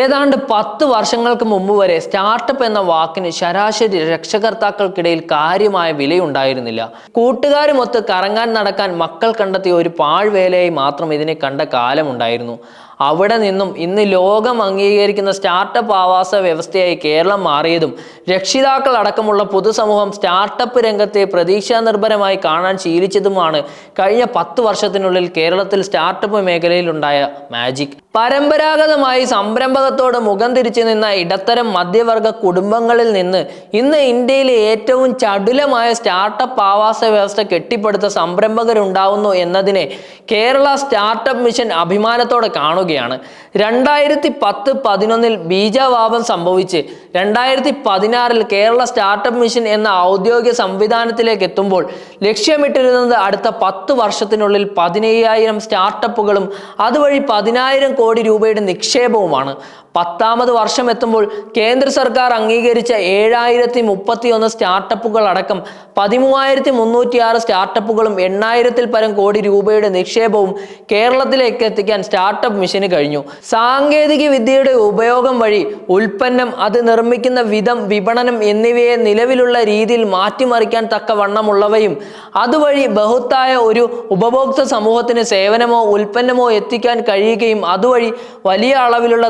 ഏതാണ്ട് പത്ത് വർഷങ്ങൾക്ക് മുമ്പ് വരെ സ്റ്റാർട്ടപ്പ് എന്ന വാക്കിന് ശരാശരി രക്ഷകർത്താക്കൾക്കിടയിൽ കാര്യമായ വിലയുണ്ടായിരുന്നില്ല. കൂട്ടുകാരുമൊത്ത് കറങ്ങാൻ നടക്കാൻ മക്കൾ കണ്ടെത്തിയ ഒരു പാഴ്വേലയായി മാത്രം ഇതിനെ കണ്ട കാലമുണ്ടായിരുന്നു. അവിടെ നിന്നും ഇന്ന് ലോകം അംഗീകരിക്കുന്ന സ്റ്റാർട്ടപ്പ് ആവാസ വ്യവസ്ഥയായി കേരളം മാറിയതും രക്ഷിതാക്കൾ അടക്കമുള്ള പൊതുസമൂഹം സ്റ്റാർട്ടപ്പ് രംഗത്തെ പ്രതീക്ഷാ നിർഭരമായി കാണാൻ ശീലിച്ചതുമാണ് കഴിഞ്ഞ പത്ത് വർഷത്തിനുള്ളിൽ കേരളത്തിൽ സ്റ്റാർട്ടപ്പ് മേഖലയിലുണ്ടായ മാജിക്. പരമ്പരാഗതമായി സംരംഭകത്തോട് മുഖം തിരിച്ചു നിന്ന ഇടത്തരം മധ്യവർഗ കുടുംബങ്ങളിൽ നിന്ന് ഇന്ന് ഇന്ത്യയിലെ ഏറ്റവും ചടുലമായ സ്റ്റാർട്ടപ്പ് ആവാസ വ്യവസ്ഥ കെട്ടിപ്പടുത്ത സംരംഭകരുണ്ടാവുന്നു എന്നതിനെ കേരള സ്റ്റാർട്ടപ്പ് മിഷൻ അഭിമാനത്തോടെ കാണുകയാണ് രണ്ടായിരത്തി പത്ത് പതിനൊന്നിൽ ബീജാവാപം സംഭവിച്ച് രണ്ടായിരത്തി പതിനാറിൽ കേരള സ്റ്റാർട്ടപ്പ് മിഷൻ എന്ന ഔദ്യോഗിക സംവിധാനത്തിലേക്ക് എത്തുമ്പോൾ ലക്ഷ്യമിട്ടിരുന്നത് അടുത്ത പത്ത് വർഷത്തിനുള്ളിൽ പതിനയ്യായിരം സ്റ്റാർട്ടപ്പുകളും അതുവഴി പതിനായിരം കോടി രൂപയുടെ നിക്ഷേപവുമാണ്. പത്താമത് വർഷം എത്തുമ്പോൾ കേന്ദ്ര സർക്കാർ അംഗീകരിച്ച ഏഴായിരത്തി മുപ്പത്തി ഒന്ന് സ്റ്റാർട്ടപ്പുകൾ അടക്കം പതിമൂവായിരത്തി മുന്നൂറ്റി ആറ് സ്റ്റാർട്ടപ്പുകളും എണ്ണായിരത്തിൽ പരം കോടി രൂപയുടെ നിക്ഷേപവും കേരളത്തിലേക്ക് എത്തിക്കാൻ സ്റ്റാർട്ടപ്പ് മിഷന് കഴിഞ്ഞു. സാങ്കേതിക വിദ്യയുടെ ഉപയോഗം വഴി ഉൽപ്പന്നം അത് നിർമ്മിക്കുന്ന വിധം വിപണനം എന്നിവയെ നിലവിലുള്ള രീതിയിൽ മാറ്റിമറിക്കാൻ തക്ക വണ്ണമുള്ളവയും അതുവഴി ബഹുത്തായ ഒരു ഉപഭോക്തൃ സമൂഹത്തിന് സേവനമോ ഉൽപ്പന്നമോ എത്തിക്കാൻ കഴിയുകയും അതുവഴി വലിയ അളവിലുള്ള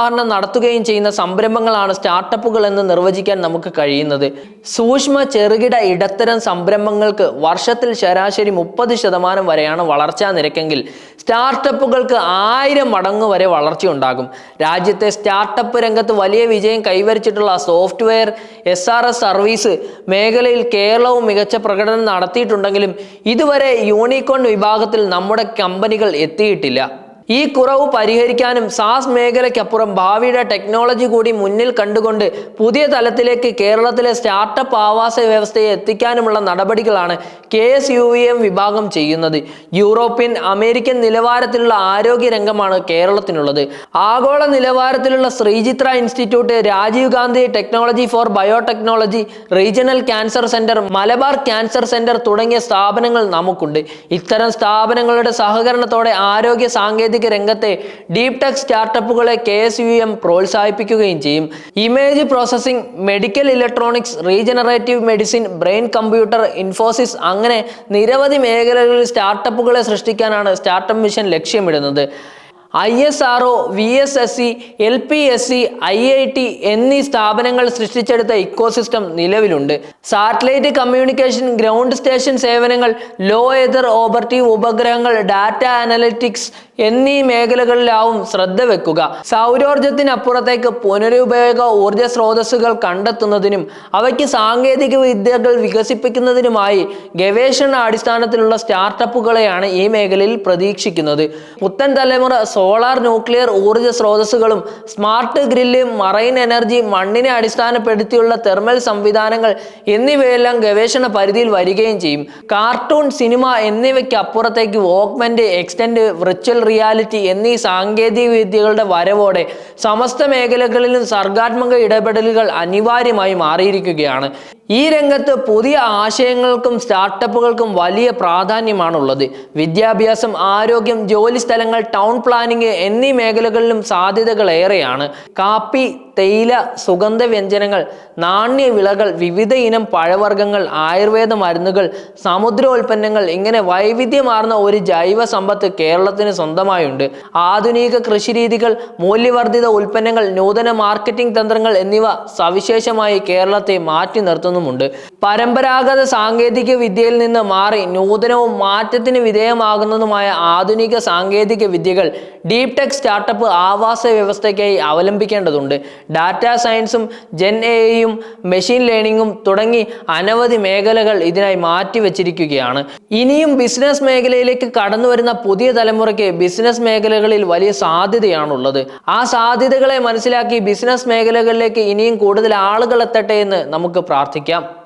ധനസമാഹരണം നടത്തുകയും ചെയ്യുന്ന സംരംഭങ്ങളാണ് സ്റ്റാർട്ടപ്പുകൾ എന്ന് നിർവചിക്കാൻ നമുക്ക് കഴിയുന്നത്. സൂക്ഷ്മ ചെറുകിട ഇടത്തരം സംരംഭങ്ങൾക്ക് വർഷത്തിൽ ശരാശരി മുപ്പത് ശതമാനം വരെയാണ് വളർച്ചാ നിരക്കെങ്കിൽ സ്റ്റാർട്ടപ്പുകൾക്ക് ആയിരം മടങ്ങ് വരെ വളർച്ചയുണ്ടാകും രാജ്യത്തെ സ്റ്റാർട്ടപ്പ് രംഗത്ത് വലിയ വിജയം കൈവരിച്ചിട്ടുള്ള software S R S service മേഖലയിൽ കേരളവും മികച്ച പ്രകടനം നടത്തിയിട്ടുണ്ടെങ്കിലും ഇതുവരെ യൂണിക്കോൺ വിഭാഗത്തിൽ നമ്മുടെ കമ്പനികൾ എത്തിയിട്ടില്ല. ഈ കുറവ് പരിഹരിക്കാനും സാസ് മേഖലയ്ക്കപ്പുറം ഭാവിയുടെ ടെക്നോളജി കൂടി മുന്നിൽ കണ്ടുകൊണ്ട് പുതിയ തലത്തിലേക്ക് കേരളത്തിലെ സ്റ്റാർട്ടപ്പ് ആവാസ വ്യവസ്ഥയെ എത്തിക്കാനുമുള്ള നടപടികളാണ് കെ എസ് യു എം വിഭാഗം ചെയ്യുന്നത്. യൂറോപ്യൻ അമേരിക്കൻ നിലവാരത്തിലുള്ള ആരോഗ്യ രംഗമാണ് കേരളത്തിനുള്ളത്. ആഗോള നിലവാരത്തിലുള്ള Sree Chitra institute Rajiv Gandhi technology for biotechnology regional cancer centre Malabar cancer centre തുടങ്ങിയ സ്ഥാപനങ്ങൾ നമുക്കുണ്ട്. ഇത്തരം സ്ഥാപനങ്ങളുടെ സഹകരണത്തോടെ ആരോഗ്യ സാങ്കേതിക രംഗത്തെ ഡീപ് ടെക് സ്റ്റാർട്ടപ്പുകളെ കെ എസ് യു എം പ്രോത്സാഹിപ്പിക്കുകയും ചെയ്യും. Image processing medical electronics regenerative medicine brain computer interface അങ്ങനെ നിരവധി മേഖലകളിൽ സ്റ്റാർട്ടപ്പുകളെ സൃഷ്ടിക്കാനാണ് സ്റ്റാർട്ടപ്പ് മിഷൻ ലക്ഷ്യമിടുന്നത്. I S R O V S S C L P S C I I T എന്നീ സ്ഥാപനങ്ങൾ സൃഷ്ടിച്ചെടുത്ത ഇക്കോസിസ്റ്റം നിലവിലുണ്ട്. സാറ്റലൈറ്റ് കമ്മ്യൂണിക്കേഷൻ ഗ്രൗണ്ട് സ്റ്റേഷൻ സേവനങ്ങൾ ലോ എതർ ഓപ്പർട്ടീവ് ഉപഗ്രഹങ്ങൾ ഡാറ്റ അനലിറ്റിക്സ് എന്നീ മേഖലകളിലാവും ശ്രദ്ധ വെക്കുക. സൗരോർജത്തിനപ്പുറത്തേക്ക് പുനരുപയോഗ ഊർജ സ്രോതസ്സുകൾ കണ്ടെത്തുന്നതിനും അവയ്ക്ക് സാങ്കേതിക വിദ്യകൾ വികസിപ്പിക്കുന്നതിനുമായി ഗവേഷണ അടിസ്ഥാനത്തിലുള്ള സ്റ്റാർട്ടപ്പുകളെയാണ് ഈ മേഖലയിൽ പ്രതീക്ഷിക്കുന്നത്. പുത്തൻ തലമുറ സോളാർ ന്യൂക്ലിയർ ഊർജ സ്രോതസ്സുകളും സ്മാർട്ട് ഗ്രില്ല് മറൈൻ എനർജി മണ്ണിനെ അടിസ്ഥാനപ്പെടുത്തിയുള്ള തെർമൽ സംവിധാനങ്ങൾ എന്നിവയെല്ലാം ഗവേഷണ പരിധിയിൽ വരികയും ചെയ്യും. കാർട്ടൂൺ സിനിമ എന്നിവയ്ക്ക് അപ്പുറത്തേക്ക് വോക്ക്മെന്റ് എക്സ്റ്റൻഡ് വിർച്വൽ റിയാലിറ്റി എന്നീ സാങ്കേതിക വിദ്യകളുടെ വരവോടെ സമസ്ത മേഖലകളിലും സർഗാത്മക ഇടപെടലുകൾ അനിവാര്യമായി മാറിയിരിക്കുകയാണ്. ഈ രംഗത്ത് പുതിയ ആശയങ്ങൾക്കും സ്റ്റാർട്ടപ്പുകൾക്കും വലിയ പ്രാധാന്യമാണുള്ളത്. വിദ്യാഭ്യാസം ആരോഗ്യം ജോലി സ്ഥലങ്ങൾ ടൗൺ പ്ലാനിംഗ് എന്നീ മേഖലകളിലും സാധ്യതകൾ ഏറെയാണ് കാപ്പി തേയില സുഗന്ധ വ്യഞ്ജനങ്ങൾ നാണ്യവിളകൾ വിവിധ ഇനം പഴവർഗങ്ങൾ ആയുർവേദ മരുന്നുകൾ സമുദ്രോൽപ്പന്നങ്ങൾ ഇങ്ങനെ വൈവിധ്യമാർന്ന ഒരു ജൈവ സമ്പത്ത് കേരളത്തിന് സ്വന്തമായുണ്ട്. ആധുനിക കൃഷിരീതികൾ മൂല്യവർദ്ധിത ഉൽപ്പന്നങ്ങൾ നൂതന മാർക്കറ്റിംഗ് തന്ത്രങ്ങൾ എന്നിവ സവിശേഷമായി കേരളത്തെ മാറ്റി നിർത്തുന്നുമുണ്ട്. പരമ്പരാഗത സാങ്കേതിക വിദ്യയിൽ നിന്ന് മാറി നൂതനവും മാറ്റത്തിന് വിധേയമാകുന്നതുമായ ആധുനിക സാങ്കേതിക വിദ്യകൾ ഡീപ് ടെക് സ്റ്റാർട്ടപ്പ് ആവാസ വ്യവസ്ഥയ്ക്കായി അവലംബിക്കേണ്ടതുണ്ട്. ഡാറ്റ സയൻസും ജെൻ എയും മെഷീൻ ലേണിംഗും തുടങ്ങി അനവധി മേഖലകൾ ഇതിനായി മാറ്റിവെച്ചിരിക്കുകയാണ്. ഇനിയും ബിസിനസ് മേഖലയിലേക്ക് കടന്നു വരുന്ന പുതിയ തലമുറയ്ക്ക് ബിസിനസ് മേഖലകളിൽ വലിയ സാധ്യതയാണുള്ളത്. ആ സാധ്യതകളെ മനസ്സിലാക്കി ബിസിനസ് മേഖലകളിലേക്ക് ഇനിയും കൂടുതൽ ആളുകൾ എത്തട്ടെ എന്ന് നമുക്ക് പ്രാർത്ഥിക്കാം.